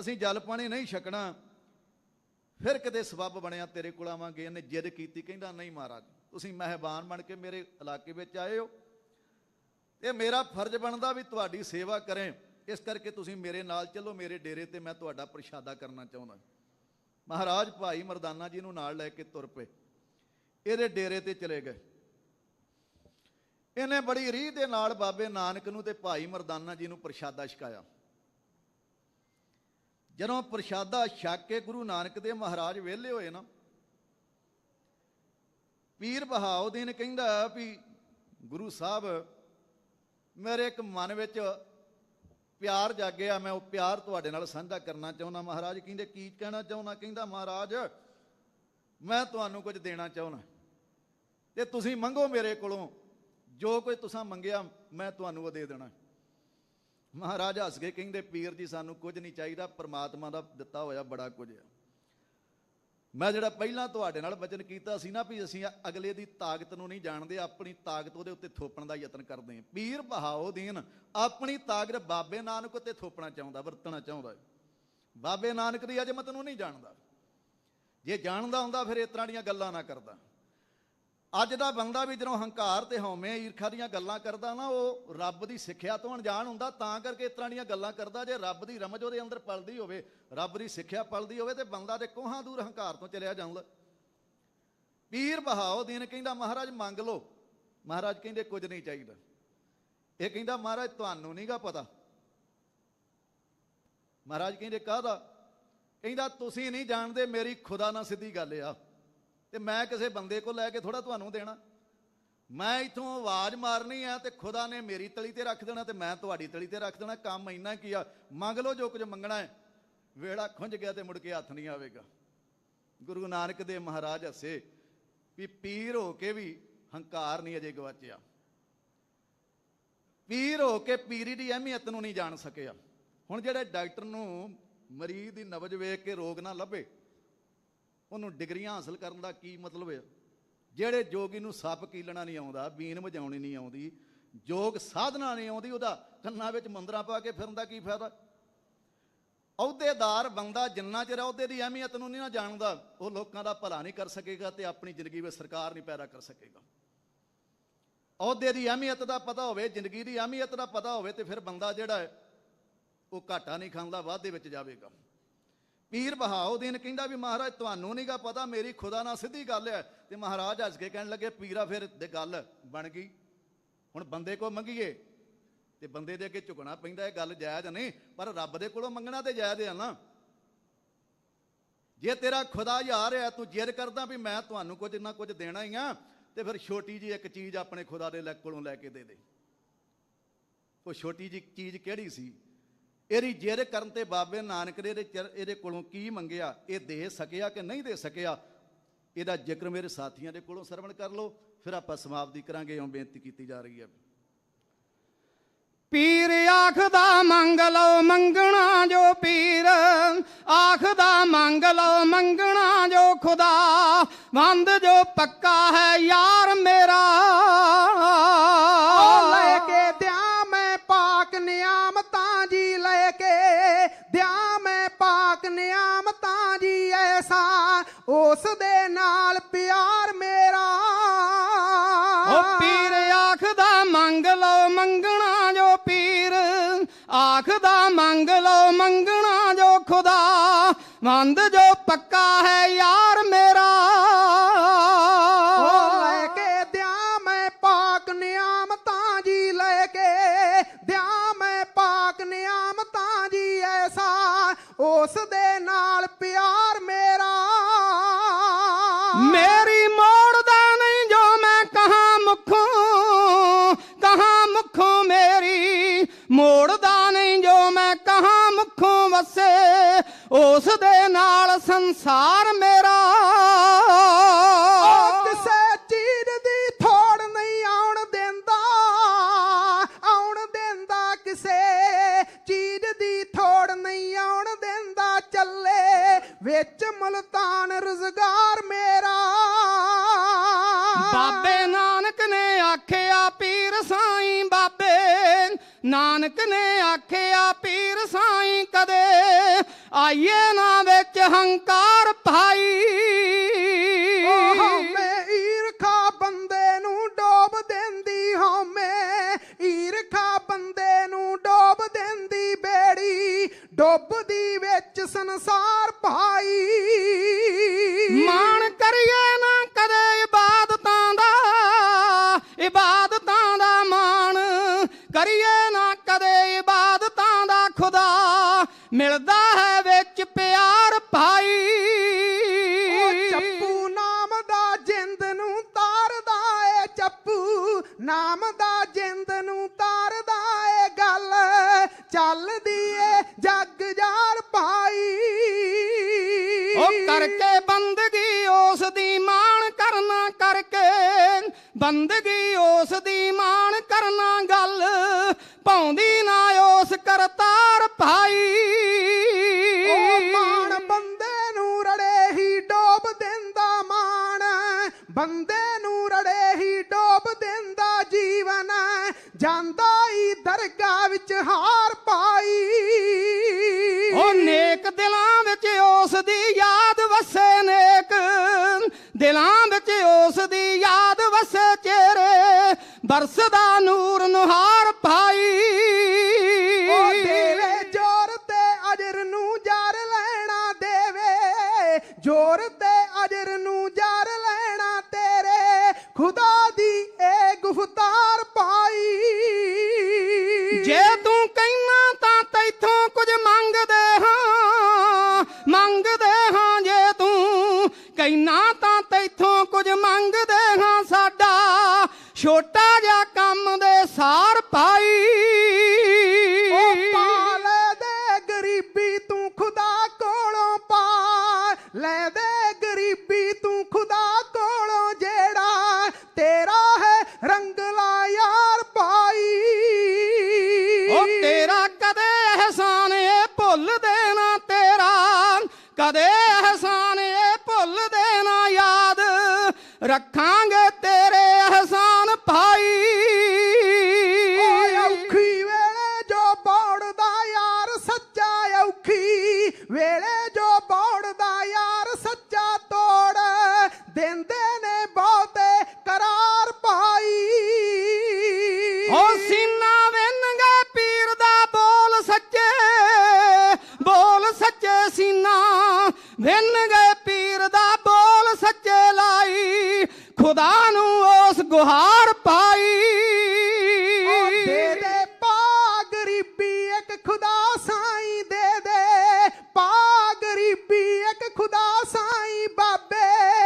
ਅਸੀਂ ਜਲ ਪਾਣੀ ਨਹੀਂ ਛਕਣਾ। ਫਿਰ ਕਿਤੇ ਸਬੱਬ ਬਣਿਆ, ਤੇਰੇ ਕੋਲ ਆਵਾਂਗੇ। ਇਹਨੇ ਜਿੱਦ ਕੀਤੀ, ਕਹਿੰਦਾ, ਨਹੀਂ ਮਹਾਰਾਜ, ਤੁਸੀਂ ਮਹਿਬਾਨ ਬਣ ਕੇ ਮੇਰੇ ਇਲਾਕੇ ਵਿੱਚ ਆਏ ਹੋ। ਇਹ ਮੇਰਾ ਫਰਜ਼ ਬਣਦਾ ਵੀ ਤੁਹਾਡੀ ਸੇਵਾ ਕਰੇ। ਇਸ ਕਰਕੇ ਤੁਸੀਂ ਮੇਰੇ ਨਾਲ ਚੱਲੋ, ਮੇਰੇ ਡੇਰੇ ਤੇ ਮੈਂ ਤੁਹਾਡਾ ਪ੍ਰਸ਼ਾਦਾ ਕਰਨਾ ਚਾਹੁੰਦਾ। ਮਹਾਰਾਜ ਭਾਈ ਮਰਦਾਨਾ ਜੀ ਨੂੰ ਨਾਲ ਲੈ ਕੇ ਤੁਰ ਪਏ। ਇਹਦੇ ਡੇਰੇ ਤੇ ਚਲੇ ਗਏ। ਇਹਨੇ ਬੜੀ ਰੀਹ ਦੇ ਨਾਲ ਬਾਬੇ ਨਾਨਕ ਨੂੰ ਤੇ ਭਾਈ ਮਰਦਾਨਾ ਜੀ ਨੂੰ ਪ੍ਰਸ਼ਾਦਾ ਛਕਾਇਆ। ਜਦੋਂ ਪ੍ਰਸ਼ਾਦਾ ਛਕ ਕੇ ਗੁਰੂ ਨਾਨਕ ਦੇ ਮਹਾਰਾਜ ਵਿਹਲੇ ਹੋਏ ਨਾ, ਪੀਰ ਬਹਾਉਦੀਨ ਕਹਿੰਦਾ ਵੀ ਗੁਰੂ ਸਾਹਿਬ ਮੇਰੇ ਇੱਕ ਮਨ ਵਿੱਚ ਪਿਆਰ ਜਾਗਿਆ, ਮੈਂ ਉਹ ਪਿਆਰ ਤੁਹਾਡੇ ਨਾਲ ਸਾਂਝਾ ਕਰਨਾ ਚਾਹੁੰਦਾ। ਮਹਾਰਾਜ ਕਹਿੰਦੇ, ਕੀ ਕਹਿਣਾ ਚਾਹੁੰਦਾ? ਕਹਿੰਦਾ, ਮਹਾਰਾਜ, ਮੈਂ ਤੁਹਾਨੂੰ ਕੁਝ ਦੇਣਾ ਚਾਹੁੰਦਾ। ਤੇ ਤੁਸੀਂ ਮੰਗੋ ਮੇਰੇ ਕੋਲੋਂ। ਜੋ ਕੋਈ ਤੁਸੀਂ ਮੰਗਿਆ, ਮੈਂ ਤੁਹਾਨੂੰ ਉਹ ਦੇ ਦੇਣਾ। ਮਹਾਰਾਜ ਹੱਸ ਕੇ ਕਹਿੰਦੇ, ਪੀਰ ਜੀ, ਸਾਨੂੰ ਕੁਝ ਨਹੀਂ ਚਾਹੀਦਾ। ਪ੍ਰਮਾਤਮਾ ਦਾ ਦਿੱਤਾ ਹੋਇਆ ਬੜਾ ਕੁਝ ਆ। ਮੈਂ ਜਿਹੜਾ ਪਹਿਲਾਂ ਤੁਹਾਡੇ ਨਾਲ ਵਚਨ ਕੀਤਾ ਸੀ ਨਾ ਵੀ ਅਸੀਂ ਅਗਲੇ ਦੀ ਤਾਕਤ ਨੂੰ ਨਹੀਂ ਜਾਣਦੇ, ਆਪਣੀ ਤਾਕਤ ਉਹਦੇ ਉੱਤੇ ਥੋਪਣ ਦਾ ਯਤਨ ਕਰਦੇ ਹਾਂ। ਪੀਰ ਬਹਾਓ ਦੀਨ, ਆਪਣੀ ਤਾਕਤ ਬਾਬੇ ਨਾਨਕ ਉੱਤੇ ਥੋਪਣਾ ਚਾਹੁੰਦਾ, ਵਰਤਣਾ ਚਾਹੁੰਦਾ ਬਾਬੇ ਨਾਨਕ ਦੀ ਅਜਮਤ ਨੂੰ ਨਹੀਂ ਜਾਣਦਾ। ਜੇ ਜਾਣਦਾ ਹੁੰਦਾ, ਫਿਰ ਇਸ ਤਰ੍ਹਾਂ ਦੀਆਂ ਗੱਲਾਂ ਨਾ ਕਰਦਾ। ਅੱਜ ਦਾ ਬੰਦਾ ਵੀ ਜਦੋਂ ਹੰਕਾਰ ਤੇ ਹਉਮੈ ਈਰਖਾ ਦੀਆਂ ਗੱਲਾਂ ਕਰਦਾ ਨਾ, ਉਹ ਰੱਬ ਦੀ ਸਿੱਖਿਆ ਤੋਂ ਅਣਜਾਣ ਹੁੰਦਾ, ਤਾਂ ਕਰਕੇ ਇਸ ਤਰ੍ਹਾਂ ਦੀਆਂ ਗੱਲਾਂ ਕਰਦਾ, ਜੇ ਰੱਬ ਦੀ ਰਮਜ ਉਹਦੇ ਅੰਦਰ ਪਲਦੀ ਹੋਵੇ, ਰੱਬ ਦੀ ਸਿੱਖਿਆ ਪਲਦੀ ਹੋਵੇ, ਤੇ ਬੰਦਾ ਦੇ ਕੋਹਾਂ ਦੂਰ ਹੰਕਾਰ ਤੋਂ ਚਲਿਆ ਜਾਂਦਾ ਪੀਰ ਬਹਾਓ ਦੀਨ ਕਹਿੰਦਾ, ਮਹਾਰਾਜ, ਮੰਗ ਲਓ। ਮਹਾਰਾਜ ਕਹਿੰਦੇ, ਕੁਝ ਨਹੀਂ ਚਾਹੀਦਾ। ਇਹ ਕਹਿੰਦਾ, ਮਹਾਰਾਜ, ਤੁਹਾਨੂੰ ਨਹੀਂਗਾ ਪਤਾ। ਮਹਾਰਾਜ ਕਹਿੰਦੇ, ਕਾਹਦਾ? ਕਹਿੰਦਾ, ਤੁਸੀਂ ਨਹੀਂ ਜਾਣਦੇ, ਮੇਰੀ ਖੁਦਾ ਨਾਲ ਸਿੱਧੀ ਗੱਲ ਆ। ਤੇ ਮੈਂ ਕਿਸੇ ਬੰਦੇ ਕੋਲ ਲੈ ਕੇ ਥੋੜਾ ਤੁਹਾਨੂੰ ਦੇਣਾ। ਮੈਂ ਇਥੋਂ ਆਵਾਜ਼ ਮਾਰਨੀ ਆ ਤੇ ਖੁਦਾ ਨੇ ਮੇਰੀ ਤਲੀ ਤੇ ਰੱਖ ਦੇਣਾ ਤੇ ਮੈਂ ਤੁਹਾਡੀ ਤਲੀ ਤੇ ਰੱਖ ਦੇਣਾ। ਕੰਮ ਇੰਨਾ ਕੀ ਆ, ਮੰਗ ਲਓ ਜੋ ਕੁਝ ਮੰਗਣਾ ਹੈ। ਵੇੜਾ ਖੁੰਝ ਗਿਆ ਤੇ ਮੁੜ ਕੇ ਹੱਥ ਨਹੀਂ ਆਵੇਗਾ। ਗੁਰੂ ਨਾਨਕ ਦੇ ਮਹਾਰਾਜ ਹੱਸੇ ਵੀ ਪੀਰ ਹੋ ਕੇ ਵੀ ਹੰਕਾਰ ਨਹੀਂ ਅਜੇ ਗਵਾਚਿਆ। ਪੀਰ ਹੋ ਕੇ ਪੀਰੀ ਦੀ ਅਹਿਮੀਅਤ ਨੂੰ ਨਹੀਂ ਜਾਣ ਸਕਿਆ। ਹੁਣ ਜਿਹੜੇ ਡਾਕਟਰ ਨੂੰ ਮਰੀਜ਼ ਦੀ ਨਬਜ ਵੇਖ ਕੇ ਰੋਗ ਨਾ ਲੱਭੇ ਉਹਨੂੰ ਡਿਗਰੀਆਂ ਹਾਸਲ ਕਰਨ ਦਾ ਕੀ ਮਤਲਬ ਹੈ ਜਿਹੜੇ ਜੋਗੀ ਨੂੰ ਸੱਪ ਕੀਲਣਾ ਨਹੀਂ ਆਉਂਦਾ, ਬੀਨ ਵਜਾਉਣੀ ਨਹੀਂ ਆਉਂਦੀ, ਜੋਗ ਸਾਧਨਾ ਨਹੀਂ ਆਉਂਦੀ, ਉਹਦਾ ਕੰਨਾਂ ਵਿੱਚ ਮੰਦਰਾਂ ਪਾ ਕੇ ਫਿਰਨ ਦਾ ਕੀ ਫਾਇਦਾ? ਅਹੁਦੇਦਾਰ ਬੰਦਾ ਜਿੰਨਾ ਚਿਰ ਅਹੁਦੇ ਦੀ ਅਹਿਮੀਅਤ ਨੂੰ ਨਹੀਂ ਨਾ ਜਾਣਦਾ, ਉਹ ਲੋਕਾਂ ਦਾ ਭਲਾ ਨਹੀਂ ਕਰ ਸਕੇਗਾ ਤੇ ਆਪਣੀ ਜ਼ਿੰਦਗੀ ਵਿੱਚ ਸਰਕਾਰ ਨਹੀਂ ਪੈਦਾ ਕਰ ਸਕੇਗਾ। ਅਹੁਦੇ ਦੀ ਅਹਿਮੀਅਤ ਦਾ ਪਤਾ ਹੋਵੇ, ਜ਼ਿੰਦਗੀ ਦੀ ਅਹਿਮੀਅਤ ਦਾ ਪਤਾ ਹੋਵੇ ਤੇ ਫਿਰ ਬੰਦਾ ਜਿਹੜਾ ਹੈ, ਉਹ ਘਾਟਾ ਨਹੀਂ ਖਾਂਦਾ, ਵਾਧੇ ਵਿੱਚ ਜਾਵੇਗਾ। ਪੀਰ ਬਹਾਉਦੀਨ ਕਹਿੰਦਾ ਵੀ ਮਹਾਰਾਜ, ਤੁਹਾਨੂੰ ਨਹੀਂਗਾ ਪਤਾ, ਮੇਰੀ ਖੁਦਾ ਨਾਲ ਸਿੱਧੀ ਗੱਲ ਹੈ। ਤੇ ਮਹਾਰਾਜ ਹੱਸ ਕੇ ਕਹਿਣ ਲੱਗੇ, ਪੀਰਾ ਫਿਰ ਦੇ ਗੱਲ ਬਣ ਗਈ। ਹੁਣ ਬੰਦੇ ਕੋ ਮੰਗੀਏ। ਤੇ ਬੰਦੇ ਦੇ ਅੱਗੇ ਝੁਕਣਾ ਪੈਂਦਾ, ਇਹ ਗੱਲ ਜਾਇਜ਼ ਨਹੀਂ, ਪਰ ਰੱਬ ਦੇ ਕੋਲੋਂ ਮੰਗਣਾ ਤੇ ਜਾਇਜ਼ ਆ ਨਾ। ਜੇ ਤੇਰਾ ਖੁਦਾ ਯਾਰ ਹੈ, ਤੂੰ ਜਿੱਦ ਕਰਦਾ ਵੀ ਮੈਂ ਤੁਹਾਨੂੰ ਕੁਝ ਨਾ ਕੁਝ ਦੇਣਾ ਹੀ ਆ, ਤੇ ਫਿਰ ਛੋਟੀ ਜੀ ਇੱਕ ਚੀਜ਼ ਆਪਣੇ ਖੁਦਾ ਦੇ ਲੈ ਕੋਲੋਂ ਲੈ ਕੇ ਦੇ ਦੇ। ਉਹ ਛੋਟੀ ਜੀ ਚੀਜ਼ ਕਿਹੜੀ ਸੀ? ਇਹਦੀ ਜਿੱਦ ਕਰਨ ਤੇ ਬਾਬੇ ਨਾਨਕ ਨੇ ਇਹਦੇ ਚਰ- ਇਹਦੇ ਕੋਲੋਂ ਕੀ ਮੰਗਿਆ? ਇਹ ਦੇ ਸਕਿਆ ਕਿ ਨਹੀਂ ਦੇ ਸਕਿਆ? ਇਹਦਾ ਜ਼ਿਕਰ ਮੇਰੇ ਸਾਥੀਆਂ ਦੇ ਕੋਲੋਂ ਸਰਵਣ ਕਰ ਲਓ ਫਿਰ ਆਪਾਂ ਸਮਾਪਤੀ ਕਰਾਂਗੇ ਇਉਂ ਬੇਨਤੀ ਕੀਤੀ ਜਾ ਰਹੀ ਹੈ। ਪੀਰ ਆਖਦਾ ਮੰਗ ਲਓ ਮੰਗਣਾ ਜੋ ਪੀਰ। ਆਖਦਾ ਮੰਗ ਲਓ ਮੰਗਣਾ ਜੋ ਖੁਦਾ। ਬੰਦ ਜੋ ਪੱਕਾ ਹੈ ਯਾਰ ਮੇਰਾ। ਉਹ ਲੈ ਕੇ ਦਿਆਂ ਮੈਂ ਪਾਕ ਨਿਆਮਤਾਂ ਉਸ ਦੇ ਨਾਲ ਪਿਆਰ ਮੇਰਾ। ਓ ਪੀਰ ਆਖਦਾ, ਮੰਗ ਲਓ ਮੰਗਣਾ ਜੋ ਪੀਰ। ਆਖਦਾ, ਮੰਗ ਲਓ ਮੰਗਣਾ ਜੋ ਖੁਦਾ। ਮੰਦ ਜੋ ਪੱਕਾ ਹੈ ਯਾਰ ਮੇਰਾ। ਨਾਨਕ ਨੇ ਆਖਿਆ ਪੀਰ ਸਾਈਂ ਕਦੇ ਆਈਏ ਨਾ ਕਦੇ ਇਬਾਦਤਾਂ ਦਾ ਖੁਦਾ। ਮਿਲਦਾ ਹੈ ਵਿੱਚ ਪਿਆਰ ਭਾਈ। ਚੱਪੂ ਨਾਮ ਦਾ ਜਿੰਦ ਨੂੰ ਤਾਰਦਾ ਏ ਚੱਪੂ। ਨਾਮ ਦਾ ਜਿੰਦ ਨੂੰ ਤਾਰਦਾ ਏ ਗੱਲ। ਚੱਲਦੀ ਏ ਜੱਗ ਜਾਰ ਭਾਈ। ਉਹ ਕਰਕੇ ਬੰਦਗੀ ਉਸ ਦੀ ਮਾਣ ਕਰਨਾ ਕਰਕੇ ਬੰਦਗੀ ਉਸ ਦੀ ਮਾਣ ਕਰਨਾ ਗੱਲ ਪਾਉਂਦੀ ਨਾ ਉਸ ਕਰਤਾਰ ਭਾਈ। ਉਹ ਮਾਣ ਬੰਦੇ ਨੂੰ ਰੜੇ ਹੀ ਡੋਬ ਦਿੰਦਾ ਮਾਣ ਬੰਦੇ ਨੂੰ ਰੜੇ ਹੀ ਡੋਬ ਦਿੰਦਾ ਜੀਵਨ ਜਾਂਦਾ ਹੀ ਦਰਗਾਹ ਵਿੱਚ ਹਾਰ ਪਾਈ। ਉਹ ਨੇਕ ਦਿਲਾਂ ਵਿੱਚ ਉਸ ਦੀ ਯਾਦ ਵਸੇ ਨੇਕ ਦਿਲਾਂ ਵਿੱਚ ਉਸ ਦੀ ਯਾਦ ਬਰਸਦਾ ਨੂਰ ਨੁਹਾਰ ਭਾਈ रखांगे